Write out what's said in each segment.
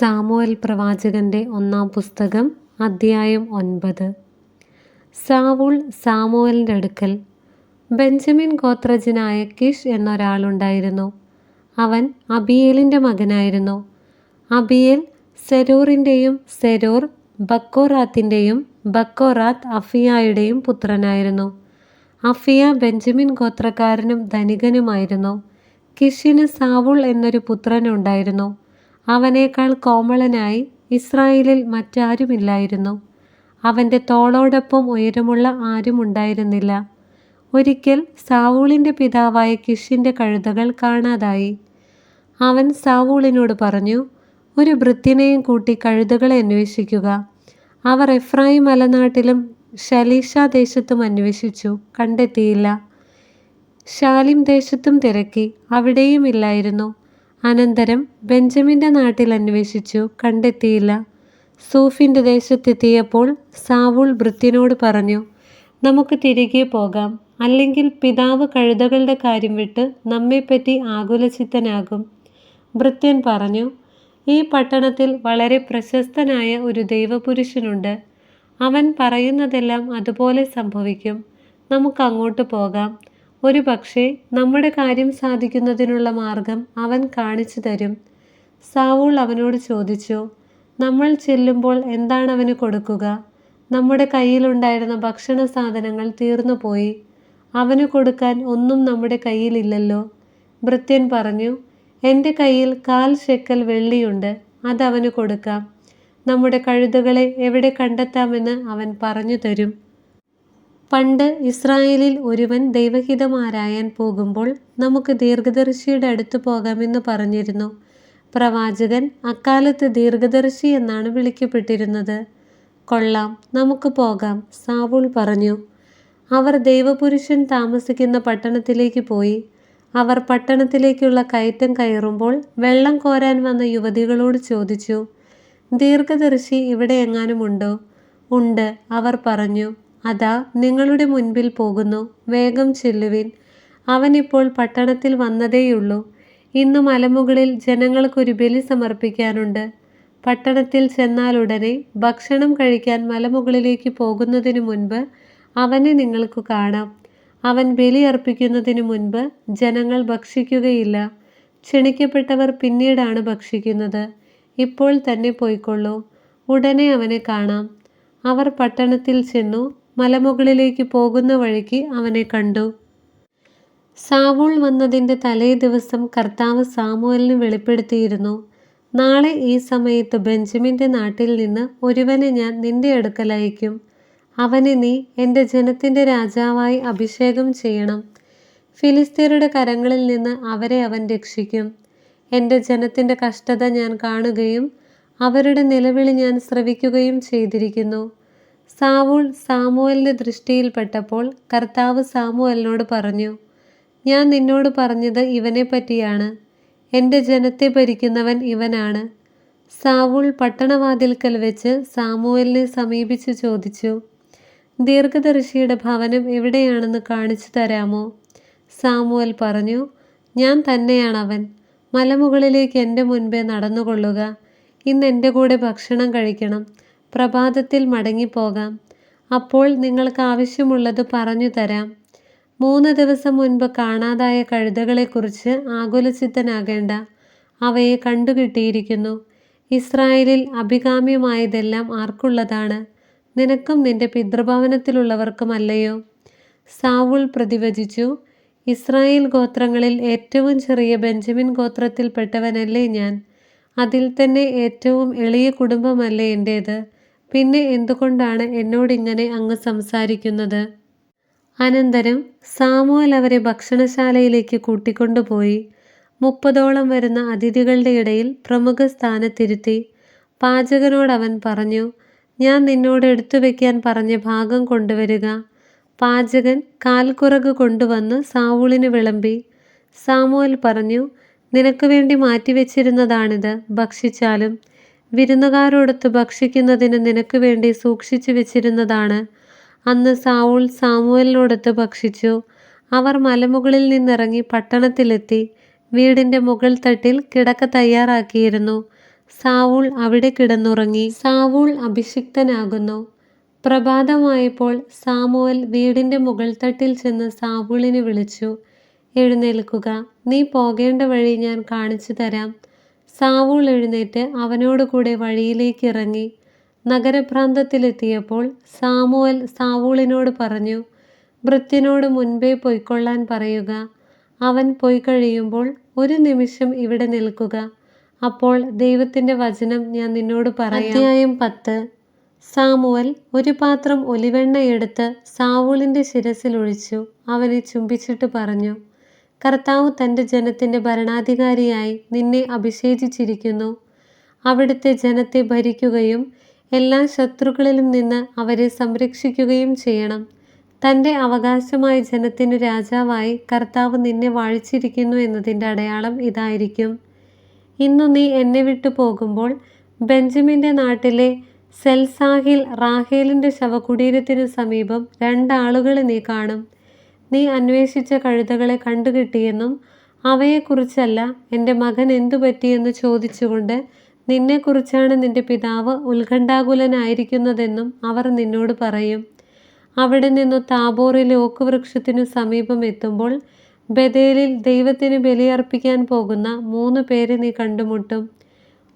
Samuel പ്രവാചകന്റെ ഒന്നാം പുസ്തകം അദ്ധ്യായം ഒൻപത്. സാവൂൾ സാമുവലിന്റെ അടുക്കൽ ബെഞ്ചമിൻ ഗോത്രജനായ കിഷ് എന്നൊരാളുണ്ടായിരുന്നു. അവൻ അബിയേലിന്റെ മകനായിരുന്നു. അബിയേൽ സെരൂറിന്റെയും സെരൂർ ബക്കോറാത്തിന്റെയും ബക്കോറാത്ത് അഫിയായുടെയും പുത്രനായിരുന്നു. അഫിയ ബെഞ്ചമിൻ ഗോത്രക്കാരനും ധനികനുമായിരുന്നു. കിഷിന് സാവുൾ എന്നൊരു പുത്രനുണ്ടായിരുന്നു. അവനേക്കാൾ കോമളനായി ഇസ്രായേലിൽ മറ്റാരുമില്ലായിരുന്നു. അവന്റെ തോളോടൊപ്പം ഉയരമുള്ള ആരും ഉണ്ടായിരുന്നില്ല. ഒരിക്കൽ സാവൂളിന്റെ പിതാവായ കിഷിന്റെ കഴുതകൾ കാണാതായി. അവൻ സാവൂളിനോട് പറഞ്ഞു ഒരു ഭൃത്യനെയും കൂട്ടി കഴുതകളെ അന്വേഷിക്കുക. അവർ എഫ്രായിം മലനാട്ടിലും ഷലീഷ ദേശത്തും അന്വേഷിച്ചു കണ്ടെത്തിയില്ല. ശാലിം ദേശത്തും തിരക്കി അവിടെയും ഇല്ലായിരുന്നു. അനന്തരം ബെഞ്ചമിന്റെ നാട്ടിൽ അന്വേഷിച്ചു കണ്ടെത്തിയില്ല. സൂഫിന്റെ ദേശത്തെത്തിയപ്പോൾ സാവൂൾ ഭൃത്യനോട് പറഞ്ഞു നമുക്ക് തിരികെ പോകാം. അല്ലെങ്കിൽ പിതാവ് കഴുതകളുടെ കാര്യം വിട്ട് നമ്മെപ്പറ്റി ആകുലചിത്തനാകും. ഭൃത്യൻ പറഞ്ഞു ഈ പട്ടണത്തിൽ വളരെ പ്രശസ്തനായ ഒരു ദൈവപുരുഷനുണ്ട്. അവൻ പറയുന്നതെല്ലാം അതുപോലെ സംഭവിക്കും. നമുക്ക് അങ്ങോട്ട് പോകാം. ഒരു പക്ഷേ നമ്മുടെ കാര്യം സാധിക്കുന്നതിനുള്ള മാർഗം അവൻ കാണിച്ചു തരും. സാവൂൾ അവനോട് ചോദിച്ചു നമ്മൾ ചെല്ലുമ്പോൾ എന്താണ് അവന് കൊടുക്കുക? നമ്മുടെ കയ്യിലുണ്ടായിരുന്ന ഭക്ഷണ സാധനങ്ങൾ തീർന്നു പോയി. അവന് കൊടുക്കാൻ ഒന്നും നമ്മുടെ കയ്യിലില്ലല്ലോ. ഭൃത്യൻ പറഞ്ഞു എന്റെ കയ്യിൽ കാൽ ശെക്കൽ വെള്ളിയുണ്ട് അതവന് കൊടുക്കാം. നമ്മുടെ കഴുതകളെ എവിടെ കണ്ടെത്താമെന്ന് അവൻ പറഞ്ഞു തരും. പണ്ട് ഇസ്രായേലിൽ ഒരുവൻ ദൈവഹിതം ആരായാൻ പോകുമ്പോൾ നമുക്ക് ദീർഘദർശിയുടെ അടുത്ത് പോകാമെന്ന് പറഞ്ഞിരുന്നു. പ്രവാചകൻ അക്കാലത്ത് ദീർഘദർശി എന്നാണ് വിളിക്കപ്പെട്ടിരുന്നത്. കൊള്ളാം നമുക്ക് പോകാം സാവൂൾ പറഞ്ഞു. അവർ ദൈവപുരുഷൻ താമസിക്കുന്ന പട്ടണത്തിലേക്ക് പോയി. അവർ പട്ടണത്തിലേക്കുള്ള കയറ്റം കയറുമ്പോൾ വെള്ളം കോരാൻ വന്ന യുവതികളോട് ചോദിച്ചു ദീർഘദർശി ഇവിടെ എങ്ങാനുമുണ്ടോ? ഉണ്ട് അവർ പറഞ്ഞു. അതാ നിങ്ങളുടെ മുൻപിൽ പോകുന്നു വേഗം ചെല്ലുവിൻ. അവനിപ്പോൾ പട്ടണത്തിൽ വന്നതേയുള്ളൂ. ഇന്ന് മലമുകളിൽ ജനങ്ങൾക്കൊരു ബലി സമർപ്പിക്കാനുണ്ട്. പട്ടണത്തിൽ ചെന്നാലുടനെ ഭക്ഷണം കഴിക്കാൻ മലമുകളിലേക്ക് പോകുന്നതിന് മുൻപ് അവനെ നിങ്ങൾക്ക് കാണാം. അവൻ ബലി അർപ്പിക്കുന്നതിന് മുൻപ് ജനങ്ങൾ ഭക്ഷിക്കുകയില്ല. ക്ഷണിക്കപ്പെട്ടവർ പിന്നീടാണ് ഭക്ഷിക്കുന്നത്. ഇപ്പോൾ തന്നെ പോയിക്കൊള്ളൂ. ഉടനെ അവനെ കാണാം. അവർ പട്ടണത്തിൽ ചെന്നു മലമുകളിലേക്ക് പോകുന്ന വഴിക്ക് അവനെ കണ്ടു. സാവൂൾ വന്നതിന്റെ തലേ ദിവസം കർത്താവ് സാമുവലിന് വെളിപ്പെടുത്തിയിരുന്നു. നാളെ ഈ സമയത്ത് ബെഞ്ചമിന്റെ നാട്ടിൽ നിന്ന് ഒരുവനെ ഞാൻ നിന്റെ അടുക്കൽ അയക്കും അവനെ നീ എന്റെ ജനത്തിന്റെ രാജാവായി അഭിഷേകം ചെയ്യണം. ഫിലിസ്തീനയുടെ കരങ്ങളിൽ നിന്ന് അവരെ അവൻ രക്ഷിക്കും. എന്റെ ജനത്തിന്റെ കഷ്ടത ഞാൻ കാണുകയും അവരുടെ നിലവിളി ഞാൻ ശ്രവിക്കുകയും ചെയ്തിരിക്കുന്നു. സാവൂൾ സാമുവലിന്റെ ദൃഷ്ടിയിൽപ്പെട്ടപ്പോൾ കർത്താവ് സാമുവലിനോട് പറഞ്ഞു ഞാൻ നിന്നോട് പറഞ്ഞത് ഇവനെ പറ്റിയാണ്. എന്റെ ജനത്തെ ഭരിക്കുന്നവൻ ഇവനാണ്. സാവൂൾ പട്ടണവാതിൽക്കൽ വെച്ച് സാമുവലിനെ സമീപിച്ച് ചോദിച്ചു ദീർഘദർശിയുടെ ഭവനം എവിടെയാണെന്ന് കാണിച്ചു തരാമോ? സാമുവൽ പറഞ്ഞു ഞാൻ തന്നെയാണവൻ. മലമുകളിലേക്ക് എന്റെ മുൻപേ നടന്നുകൊള്ളുക. ഇന്ന് എന്റെ കൂടെ ഭക്ഷണം കഴിക്കണം. പ്രഭാതത്തിൽ മടങ്ങിപ്പോകാം. അപ്പോൾ നിങ്ങൾക്ക് ആവശ്യമുള്ളത് പറഞ്ഞു തരാം. മൂന്ന് ദിവസം മുൻപ് കാണാതായ കഴുതകളെക്കുറിച്ച് ആകുലചിത്തനാകേണ്ട. അവയെ കണ്ടുകിട്ടിയിരിക്കുന്നു. ഇസ്രായേലിൽ അഭികാമ്യമായതെല്ലാം ആർക്കുള്ളതാണ്. നിനക്കും നിന്റെ പിതൃഭവനത്തിലുള്ളവർക്കുമല്ലയോ? സാവുൾ പ്രതിവചിച്ചു ഇസ്രായേൽ ഗോത്രങ്ങളിൽ ഏറ്റവും ചെറിയ ബെഞ്ചമിൻ ഗോത്രത്തിൽപ്പെട്ടവനല്ലേ ഞാൻ. അതിൽ തന്നെ ഏറ്റവും എളിയ കുടുംബമല്ലേ എന്റേത് പിന്നെ എന്തുകൊണ്ടാണ് എന്നോടിങ്ങനെ അങ്ങ് സംസാരിക്കുന്നത്? അനന്തരം സാമുവൽ അവരെ ഭക്ഷണശാലയിലേക്ക് കൂട്ടിക്കൊണ്ടുപോയി. മുപ്പതോളം വരുന്ന അതിഥികളുടെ ഇടയിൽ പ്രമുഖ സ്ഥാനത്തിരുത്തി പാചകനോട് അവൻ പറഞ്ഞു ഞാൻ നിന്നോട് എടുത്തു വയ്ക്കാൻ പറഞ്ഞ ഭാഗം കൊണ്ടുവരിക. പാചകൻ കാൽക്കുറക് കൊണ്ടുവന്ന് സാവൂളിന് വിളമ്പി. സാമുവൽ പറഞ്ഞു നിനക്ക് വേണ്ടി മാറ്റിവെച്ചിരുന്നതാണിത് ഭക്ഷിച്ചാലും. വിരുന്നുകാരോടൊത്ത് ഭക്ഷിക്കുന്നതിന് നിനക്ക് വേണ്ടി സൂക്ഷിച്ചു വെച്ചിരുന്നതാണ്. അന്ന് സാവൂൾ സാമുവലിനോടൊത്ത് ഭക്ഷിച്ചു. അവർ മലമുകളിൽ നിന്നിറങ്ങി പട്ടണത്തിലെത്തി വീടിന്റെ മുകൾ തട്ടിൽ കിടക്ക തയ്യാറാക്കിയിരുന്നു. സാവൂൾ അവിടെ കിടന്നുറങ്ങി. സാവൂൾ അഭിഷിക്തനാകുന്നു. പ്രഭാതമായപ്പോൾ സാമുവൽ വീടിന്റെ മുകൾത്തട്ടിൽ ചെന്ന് സാവൂളിനെ വിളിച്ചു. എഴുന്നേൽക്കുക. നീ പോകേണ്ട വഴി ഞാൻ കാണിച്ചു തരാം. സാവൂൾ എഴുന്നേറ്റ് അവനോട് കൂടെ വഴിയിലേക്ക് ഇറങ്ങി നഗരഭ്രാന്തത്തിലെത്തിയപ്പോൾ സാമുവൽ സാവൂളിനോട് പറഞ്ഞു വൃത്തിനോട് മുൻപേ പൊയ്ക്കൊള്ളാൻ പറയുക. അവൻ പോയി കഴിയുമ്പോൾ ഒരു നിമിഷം ഇവിടെ നിൽക്കുക. അപ്പോൾ ദൈവത്തിന്റെ വചനം ഞാൻ നിന്നോട് പറയാം. പത്ത്. സാമുവൽ ഒരു പാത്രം ഒലിവെണ്ണ എടുത്ത് സാവൂളിന്റെ ശിരസിൽ ഒഴിച്ചു അവനെ ചുംബിച്ചിട്ട് പറഞ്ഞു കർത്താവ് തന്റെ ജനത്തിന്റെ ഭരണാധികാരിയായി നിന്നെ അഭിഷേചിച്ചിരിക്കുന്നു. അവിടുത്തെ ജനത്തെ ഭരിക്കുകയും എല്ലാ ശത്രുക്കളിലും നിന്ന് അവരെ സംരക്ഷിക്കുകയും ചെയ്യണം. തന്റെ അവകാശമായ ജനത്തിന് രാജാവായി കർത്താവ് നിന്നെ വാഴിച്ചിരിക്കുന്നു എന്നതിന്റെ അടയാളം ഇതായിരിക്കും. ഇന്നു നീ എന്നെ വിട്ടു പോകുമ്പോൾ ബെഞ്ചമിന്റെ നാട്ടിലെ സെൽസാഹിൽ റാഹേലിന്റെ ശവകുടീരത്തിനു സമീപം രണ്ടാളുകളെ നീ കാണും. നീ അന്വേഷിച്ച കഴുതകളെ കണ്ടുകിട്ടിയെന്നും അവയെക്കുറിച്ചല്ല എന്റെ മകൻ എന്തു പറ്റിയെന്ന് ചോദിച്ചുകൊണ്ട് നിന്നെക്കുറിച്ചാണ് നിന്റെ പിതാവ് ഉത്കണ്ഠാകുലനായിരിക്കുന്നതെന്നും അവർ നിന്നോട് പറയും. അവിടെ നിന്നു താബോറിലെ ഓക്ക് വൃക്ഷത്തിനു സമീപം എത്തുമ്പോൾ ബദേലിൽ ദൈവത്തിന് ബലിയർപ്പിക്കാൻ പോകുന്ന മൂന്ന് പേരെ നീ കണ്ടുമുട്ടും.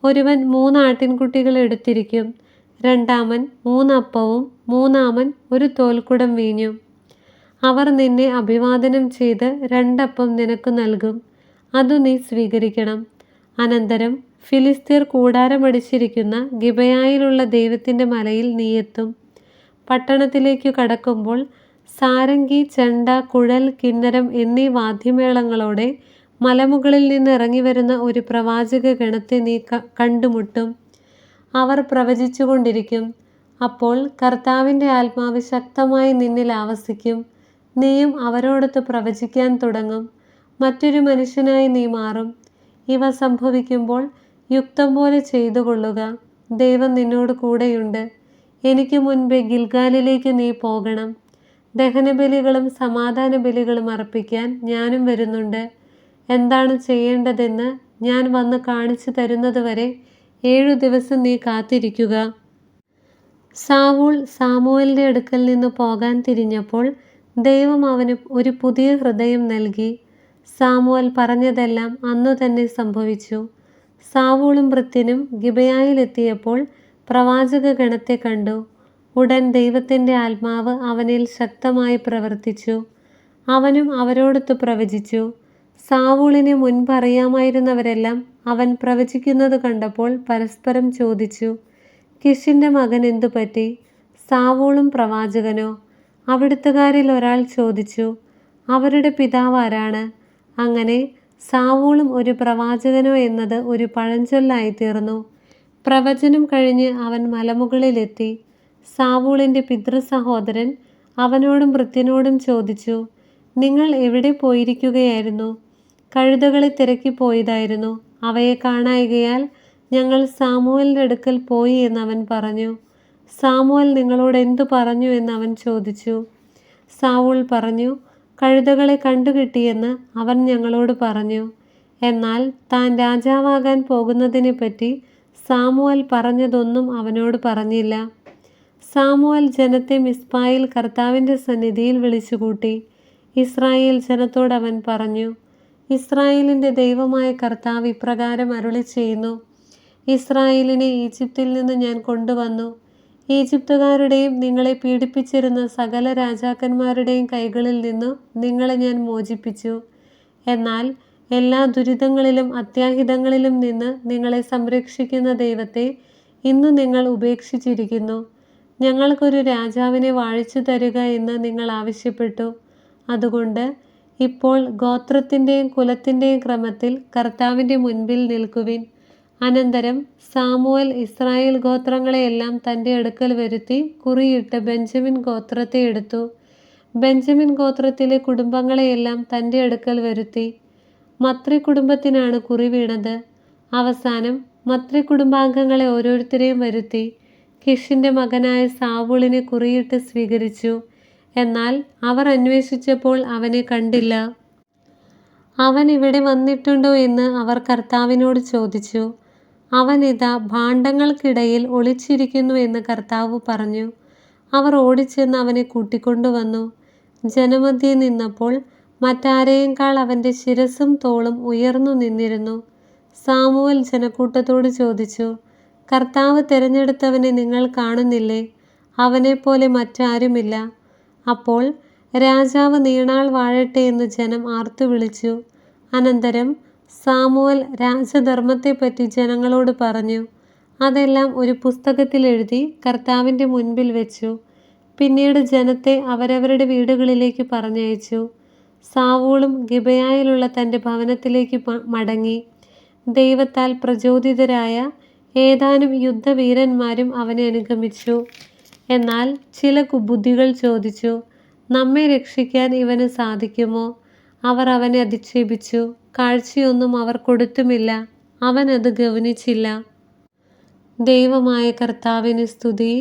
ഒരുവൻ മൂന്ന് ആട്ടിൻകുട്ടികൾ എടുത്തിരിക്കും. രണ്ടാമൻ മൂന്നപ്പവും മൂന്നാമൻ ഒരു തോൽക്കുടം വീഞ്ഞും. അവർ നിന്നെ അഭിവാദനം ചെയ്ത് രണ്ടപ്പം നിനക്ക് നൽകും. അതു നീ സ്വീകരിക്കണം. അനന്തരം ഫിലിസ്തീർ കൂടാരമടിച്ചിരിക്കുന്ന ഗിബയായിലുള്ള ദൈവത്തിന്റെ മലയിൽ നീ എത്തും. പട്ടണത്തിലേക്കു കടക്കുമ്പോൾ സാരംഗി ചെണ്ട കുഴൽ കിന്നരം എന്നീ വാദ്യമേളങ്ങളോടെ മലമുകളിൽ നിന്ന് ഇറങ്ങി വരുന്ന ഒരു പ്രവാചക ഗണത്തെ നീ കണ്ടുമുട്ടും. അവർ പ്രവചിച്ചുകൊണ്ടിരിക്കും. അപ്പോൾ കർത്താവിന്റെ ആത്മാവ് ശക്തമായി നിന്നിൽ ആവസിക്കും. നീയും അവരോടൊത്ത് പ്രവചിക്കാൻ തുടങ്ങും. മറ്റൊരു മനുഷ്യനായി നീ മാറും. ഇവ സംഭവിക്കുമ്പോൾ യുക്തം പോലെ ചെയ്തു കൊള്ളുക ദൈവം നിന്നോട് കൂടെയുണ്ട്. എനിക്ക് മുൻപേ ഗിൽഗാലിലേക്ക് നീ പോകണം. ദഹനബലികളും സമാധാന ബലികളും അർപ്പിക്കാൻ ഞാനും വരുന്നുണ്ട്. എന്താണ് ചെയ്യേണ്ടതെന്ന് ഞാൻ വന്ന് കാണിച്ചു തരുന്നതുവരെ ഏഴു ദിവസം നീ കാത്തിരിക്കുക. സാവൂൾ സാമുവലിന്റെ അടുക്കൽ നിന്ന് പോകാൻ തിരിഞ്ഞപ്പോൾ ദൈവം അവന് ഒരു പുതിയ ഹൃദയം നൽകി. സാമുവൽ പറഞ്ഞതെല്ലാം അന്നു തന്നെ സംഭവിച്ചു. സാവൂളും വൃത്തിനും ഗിബയായിലെത്തിയപ്പോൾ പ്രവാചക ഗണത്തെ കണ്ടു. ഉടൻ ദൈവത്തിന്റെ ആത്മാവ് അവനിൽ ശക്തമായി പ്രവർത്തിച്ചു. അവനും അവരോടൊത്ത് പ്രവചിച്ചു. സാവൂളിനെ മുൻപറിയാമായിരുന്നവരെല്ലാം അവൻ പ്രവചിക്കുന്നത് കണ്ടപ്പോൾ പരസ്പരം ചോദിച്ചു കിഷിന്റെ മകൻ എന്തു പറ്റി സാവൂളും പ്രവാചകനോ? അവിടുത്തുകാരിൽ ഒരാൾ ചോദിച്ചു അവരുടെ പിതാവ് ആരാണ്? അങ്ങനെ സാവൂളും ഒരു പ്രവാചകനോ എന്നത് ഒരു പഴഞ്ചൊല്ലായി തീർന്നു പ്രവചനം കഴിഞ്ഞ് അവൻ മലമുകളിലെത്തി. സാവൂളിന്റെ പിതൃസഹോദരൻ അവനോടും വൃത്യനോടും ചോദിച്ചു നിങ്ങൾ എവിടെ പോയിരിക്കുകയായിരുന്നു? കഴുതകളെ തിരക്കി പോയതായിരുന്നു. അവയെ കാണായികയാൽ ഞങ്ങൾ സാമുവലിന്റെ അടുക്കൽ പോയി എന്നവൻ പറഞ്ഞു. സാമുവൽ നിങ്ങളോട് എന്തു പറഞ്ഞു എന്ന് അവൻ ചോദിച്ചു. സാവൂൾ പറഞ്ഞു കഴുതകളെ കണ്ടുകിട്ടിയെന്ന് അവൻ ഞങ്ങളോട് പറഞ്ഞു. എന്നാൽ താൻ രാജാവാകാൻ പോകുന്നതിനെപ്പറ്റി സാമുവൽ പറഞ്ഞതൊന്നും അവനോട് പറഞ്ഞില്ല. സാമുവൽ ജനത്തെ മിസ്പായിൽ കർത്താവിന്റെ സന്നിധിയിൽ വിളിച്ചുകൂട്ടി. ഇസ്രായേൽ ജനത്തോട് അവൻ പറഞ്ഞു ഇസ്രായേലിന്റെ ദൈവമായ കർത്താവ് ഇപ്രകാരം അരുളി ചെയ്യുന്നു ഇസ്രായേലിനെ ഈജിപ്തിൽ നിന്ന് ഞാൻ കൊണ്ടുവന്നു. ഈജിപ്തുകാരുടെയും നിങ്ങളെ പീഡിപ്പിച്ചിരുന്ന സകല രാജാക്കന്മാരുടെയും കൈകളിൽ നിന്നും നിങ്ങളെ ഞാൻ മോചിപ്പിച്ചു. എന്നാൽ എല്ലാ ദുരിതങ്ങളിലും അത്യാഹിതങ്ങളിലും നിന്ന് നിങ്ങളെ സംരക്ഷിക്കുന്ന ദൈവത്തെ ഇന്ന് നിങ്ങൾ ഉപേക്ഷിച്ചിരിക്കുന്നു. ഞങ്ങൾക്കൊരു രാജാവിനെ വാഴിച്ചു തരിക എന്ന് നിങ്ങൾ ആവശ്യപ്പെട്ടു. അതുകൊണ്ട് ഇപ്പോൾ ഗോത്രത്തിന്റെയും കുലത്തിന്റെയും ക്രമത്തിൽ കർത്താവിന്റെ മുൻപിൽ നിൽക്കുവിൻ. അനന്തരം സാമുവൽ ഇസ്രായേൽ ഗോത്രങ്ങളെയെല്ലാം തന്റെ അടുക്കൽ വരുത്തി കുറിയിട്ട് ബെഞ്ചമിൻ ഗോത്രത്തെ എടുത്തു. ബെഞ്ചമിൻ ഗോത്രത്തിലെ കുടുംബങ്ങളെയെല്ലാം തന്റെ അടുക്കൽ വരുത്തി. മത്രി കുടുംബത്തിനാണ് കുറി വീണത്. അവസാനം മത്രി കുടുംബാംഗങ്ങളെ ഓരോരുത്തരെയും വരുത്തി. കിഷിന്റെ മകനായ സാവൂളിനെ കുറിയിട്ട് സ്വീകരിച്ചു. എന്നാൽ അവർ അന്വേഷിച്ചപ്പോൾ അവനെ കണ്ടില്ല. അവൻ ഇവിടെ വന്നിട്ടുണ്ടോ എന്ന് അവർ കർത്താവിനോട് ചോദിച്ചു. അവനിതാ ഭാണ്ഡങ്ങൾക്കിടയിൽ ഒളിച്ചിരിക്കുന്നു എന്ന് കർത്താവ് പറഞ്ഞു. അവർ ഓടിച്ചെന്ന് അവനെ കൂട്ടിക്കൊണ്ടുവന്നു. ജനമധ്യേ നിന്നപ്പോൾ മറ്റാരെയേക്കാൾ അവന്റെ ശിരസും തോളും ഉയർന്നു നിന്നിരുന്നു. സാമുവൽ ജനക്കൂട്ടത്തോട് ചോദിച്ചു കർത്താവ് തിരഞ്ഞെടുത്തവനെ നിങ്ങൾ കാണുന്നില്ലേ? അവനെപ്പോലെ മറ്റാരുമില്ല. അപ്പോൾ രാജാവ് നീണാൾ വാഴട്ടെ എന്ന് ജനം ആർത്തു വിളിച്ചു അനന്തരം സാമുവൽ രാജധർമ്മത്തെപ്പറ്റി ജനങ്ങളോട് പറഞ്ഞു. അതെല്ലാം ഒരു പുസ്തകത്തിൽ എഴുതി കർത്താവിന്റെ മുൻപിൽ വെച്ചു. പിന്നീട് ജനത്തെ അവരവരുടെ വീടുകളിലേക്ക് പറഞ്ഞയച്ചു. സാവൂളും ഗിബയായിലുള്ള തന്റെ ഭവനത്തിലേക്ക് മടങ്ങി. ദൈവത്താൽ പ്രചോദിതരായ ഏതാനും യുദ്ധവീരന്മാരും അവനെ അനുഗമിച്ചു. എന്നാൽ ചില കുബുദ്ധികൾ ചോദിച്ചു നമ്മെ രക്ഷിക്കാൻ ഇവന് സാധിക്കുമോ? അവർ അവനെ അധിക്ഷേപിച്ചു. കാഴ്ചയൊന്നും അവർ കൊടുത്തുമില്ല. അവനത് ഗവനിച്ചില്ല ദൈവമായ കർത്താവിന് സ്തുതി.